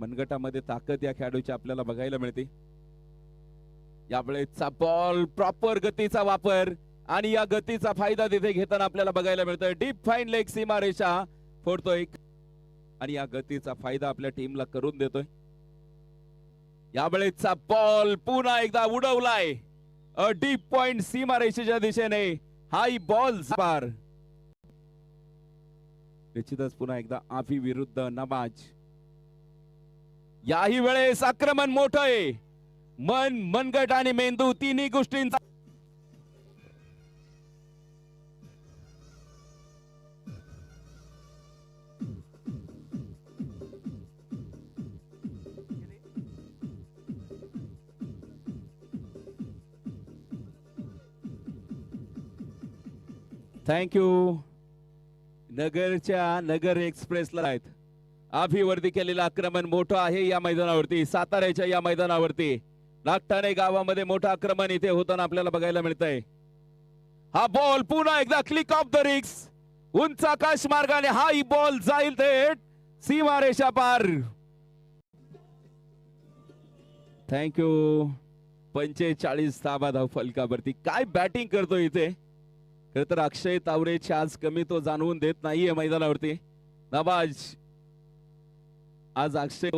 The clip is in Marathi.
मनगटामध्ये ताकद या खेळाडूची आपल्याला बघायला मिळते. यावेळेचा बॉल प्रॉपर गतीचा वापर आणि या गतीचा फायदा तिथे घेताना आपल्याला बघायला मिळतोय. डीप फाईन लेग सीमा रेषा फोडतोय आणि या गतीचा फायदा आपल्या टीमला करून देतोय. यावेळेचा बॉल पुन्हा एकदा उडवलाय. अ डीप पॉइंट सीमा रेषेच्या दिशेने. हाय बॉल पार निश्चितच पुन्हा एकदा आफी विरुद्ध नमाज. याही वेळेस आक्रमण मोठ आहे. मन मनगट आणि मेंदू तिन्ही गोष्टींचा थँक्यू नगरच्या नगर एक्सप्रेसला आहेत. आभीवरती केलेलं आक्रमण मोठं आहे या मैदानावरती साताऱ्याच्या या मैदानावरती. नागठाणे गावामध्ये मोठं आक्रमण इथे होताना आपल्याला बघायला मिळतंय. हा बॉल पुन्हा एकदा क्लिक ऑफ द रिक्स उंच आकाश मार्गाने हा ही बॉल जाईल थेट. सीमारेषा पार. थँक्यू पंचेचाळीस ताबा धाव फलकावरती. काय बॅटिंग करतो इथे? खर तर अक्षय तावरेची आज कमी तो जाणवून देत नाहीये मैदानावरती. नवाज आज अक्षय